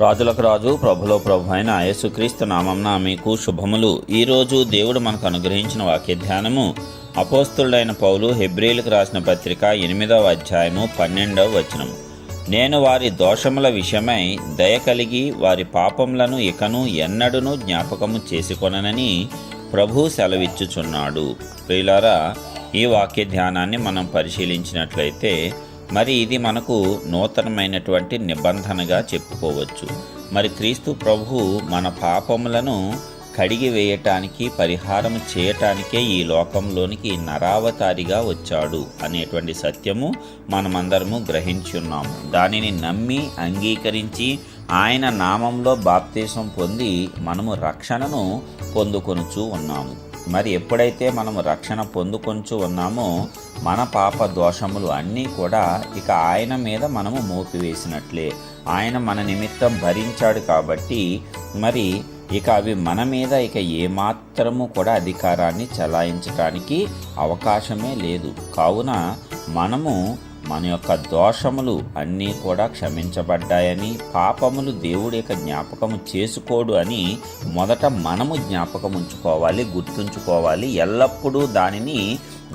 రాజులకు రాజు ప్రభులో ప్రభు అయిన యేసుక్రీస్తు నామంన మీకు శుభములు. ఈరోజు దేవుడు మనకు అనుగ్రహించిన వాక్య ధ్యానము. అపోస్తుడైన పౌలు హెబ్రిలకు రాసిన పత్రిక ఎనిమిదవ అధ్యాయము పన్నెండవ వచనము. నేను వారి దోషముల విషయమై దయ కలిగి వారి పాపములను ఇకను ఎన్నడూను జ్ఞాపకము చేసుకొననని ప్రభు సెలవిచ్చుచున్నాడు. ప్రియులారా ఈ వాక్య ధ్యానాన్ని మనం పరిశీలించినట్లయితే మరి ఇది మనకు నూతనమైనటువంటి నిబంధనగా చెప్పుకోవచ్చు. మరి క్రీస్తు ప్రభు మన పాపములను కడిగి వేయటానికి పరిహారం చేయటానికే ఈ లోకంలోనికి నరావతారిగా వచ్చాడు అనేటువంటి సత్యము మనమందరము గ్రహించి ఉన్నాము దానిని నమ్మి అంగీకరించి ఆయన నామంలో బాప్తీసం పొంది మనము రక్షణను పొందుకొనుచూ ఉన్నాము. మరి ఎప్పుడైతే మనము రక్షణ పొందుకొంచు ఉన్నామో మన పాప దోషములు అన్నీ కూడా ఇక ఆయన మీద మనము మోపివేసినట్లే. ఆయన మన నిమిత్తం భరించాడు కాబట్టి మరి ఇక అవి మన మీద ఇక ఏమాత్రము కూడా అధికారాన్ని చలాయించడానికి అవకాశమే లేదు. కావున మనము మన యొక్క దోషములు అన్నీ కూడా క్షమించబడ్డాయని పాపములు దేవుడి యొక్క జ్ఞాపకము చేసుకోడు అని మొదట మనము జ్ఞాపకం ఉంచుకోవాలి గుర్తుంచుకోవాలి. ఎల్లప్పుడూ దానిని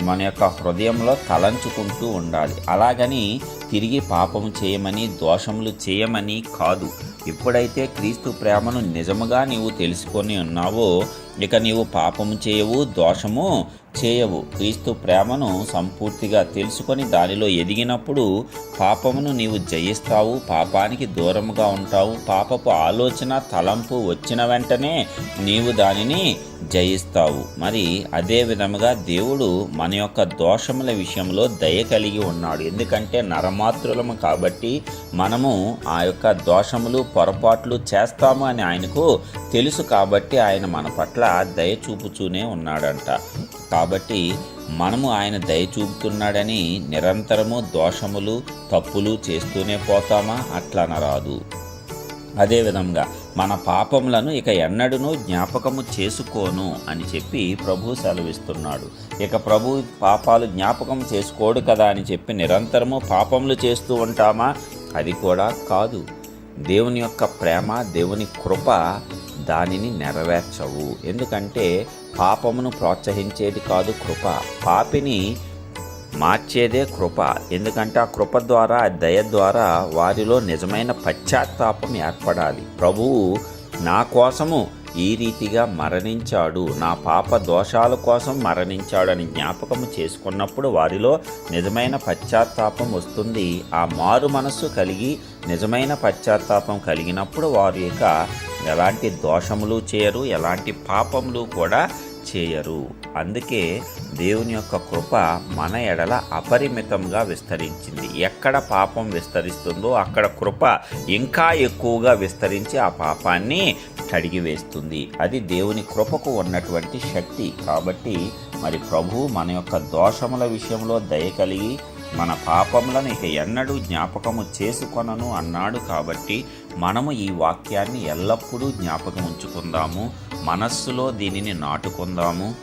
మన యొక్క హృదయంలో తలంచుకుంటూ ఉండాలి. అలాగని తిరిగి పాపము చేయమని దోషములు చేయమని కాదు. ఎప్పుడైతే క్రీస్తు ప్రేమను నిజముగా నీవు తెలుసుకొని ఉన్నావో ఇక నీవు పాపము చేయవు దోషము చేయవు. క్రీస్తు ప్రేమను సంపూర్తిగా తెలుసుకొని దానిలో ఎదిగినప్పుడు పాపమును నీవు జయిస్తావు పాపానికి దూరముగా ఉంటావు పాపపు ఆలోచన తలంపు వచ్చిన వెంటనే నీవు దానిని జయిస్తావు. మరి అదే విధముగా దేవుడు మన యొక్క దోషముల విషయంలో దయ కలిగి ఉన్నాడు. ఎందుకంటే నరమాతృలము కాబట్టి మనము ఆ యొక్క దోషములు పొరపాట్లు చేస్తాము అని ఆయనకు తెలుసు కాబట్టి ఆయన మన పట్ల దయ చూపుతూనే ఉన్నాడంట. కాబట్టి మనము ఆయన దయ చూపుతున్నాడని నిరంతరము దోషములు తప్పులు చేస్తూనే పోతామా? అట్లనరాదు అదేవిధంగా మన పాపములను ఇక ఎన్నడూనూ జ్ఞాపకము చేసుకోను అని చెప్పి ప్రభు సెలవిస్తున్నాడు. ఇక ప్రభు పాపాలు జ్ఞాపకం చేసుకోడు కదా అని చెప్పి నిరంతరము పాపములు చేస్తూ ఉంటామా? అది కూడా కాదు. దేవుని యొక్క ప్రేమ దేవుని కృప దానిని నెరవేర్చవు. ఎందుకంటే పాపమును ప్రోత్సహించేది కాదు కృప. పాపిని మార్చేదే కృప. ఎందుకంటే ఆ కృప ద్వారా దయ ద్వారా వారిలో నిజమైన పశ్చాత్తాపం ఏర్పడాలి. ప్రభువు నా కోసము ఈ రీతిగా మరణించాడు. నా పాప దోషాల కోసం మరణించాడని జ్ఞాపకము చేసుకున్నప్పుడు వారిలో నిజమైన పశ్చాత్తాపం వస్తుంది. ఆ మారు మనస్సు కలిగి నిజమైన పశ్చాత్తాపం కలిగినప్పుడు వారు ఇక ఎలాంటి దోషములు చేయరు ఎలాంటి పాపములు కూడా చేయరు. అందుకే దేవుని యొక్క కృప మన ఎడల అపరిమితంగా విస్తరించింది. ఎక్కడ పాపం విస్తరిస్తుందో అక్కడ కృప ఇంకా ఎక్కువగా విస్తరించి ఆ పాపాన్ని కడిగి వేస్తుంది. అది దేవుని కృపకు ఉన్నటువంటి శక్తి. కాబట్టి మరి ప్రభు మన యొక్క దోషముల విషయంలో దయ కలిగి మన పాపములను ఇక ఎన్నడూ జ్ఞాపకము చేసుకొనను అన్నాడు కాబట్టి మనము ఈ వాక్యాన్ని ఎల్లప్పుడూ జ్ఞాపకం ఉంచుకుందాము. మనస్సులో దీనిని నాటుకుందాము.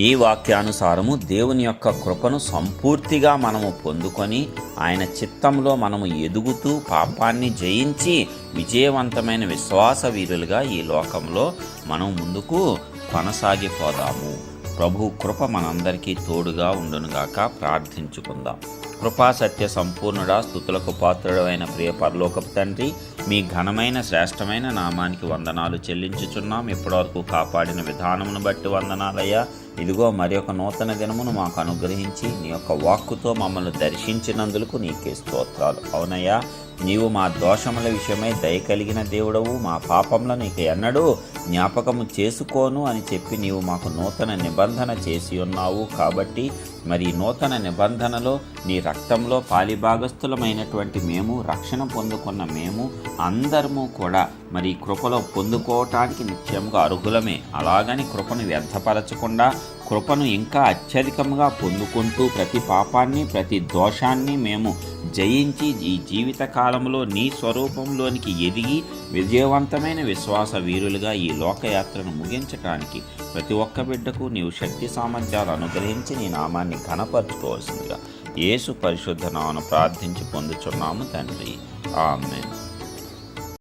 ఈ వాక్యానుసారము దేవుని యొక్క కృపను సంపూర్తిగా మనము పొందుకొని ఆయన చిత్తంలో మనము ఎదుగుతూ పాపాన్ని జయించి విజయవంతమైన విశ్వాస వీరులుగా ఈ లోకంలో మనం ముందుకు కొనసాగిపోదాము. ప్రభు కృప మనందరికీ తోడుగా ఉండునుగాక ప్రార్థించుకుందాం. కృపా సత్య సంపూర్ణుడా స్థుతులకు పాత్రుడమైన ప్రియ పరలోకపు తండ్రి మీ ఘనమైన శ్రేష్టమైన నామానికి వందనాలు చెల్లించుచున్నాం. ఇప్పటివరకు కాపాడిన విధానమును బట్టి వందనాలయ్యా. ఇదిగో మరి ఒక నూతన దినమును మాకు అనుగ్రహించి నీ యొక్క వాక్కుతో మమ్మల్ని దర్శించినందుకు నీకే స్తోత్రాలు. అవునయ్యా నీవు మా దోషముల విషయమై దయ కలిగిన దేవుడవు మా పాపంలో నీకు ఎన్నడూ జ్ఞాపకము చేసుకోను అని చెప్పి నీవు మాకు నూతన నిబంధన చేసి ఉన్నావు కాబట్టి మరి నూతన నిబంధనలో నీ రక్తంలో పాలిభాగస్థులమైనటువంటి మేము రక్షణ పొందుకున్న మేము అందరము కూడా మరి కృపలో పొందుకోవటానికి నిత్యంగా అర్హులమే. అలాగని కృపను వ్యర్థపరచకుండా కృపను ఇంకా అత్యధికంగా పొందుకుంటూ ప్రతి పాపాన్ని ప్రతి దోషాన్ని మేము జయించి ఈ జీవిత కాలంలో నీ స్వరూపంలోనికి ఎదిగి విజయవంతమైన విశ్వాస వీరులుగా ఈ లోకయాత్రను ముగించటానికి ప్రతి ఒక్క బిడ్డకు నీవు శక్తి సామర్థ్యాలు అనుగ్రహించి నీ నామాన్ని ఘనపరచుకోవాల్సిందిగా యేసు పరిశుద్ధ నామను ప్రార్థించి పొందుచున్నాము తండ్రి. ఆమె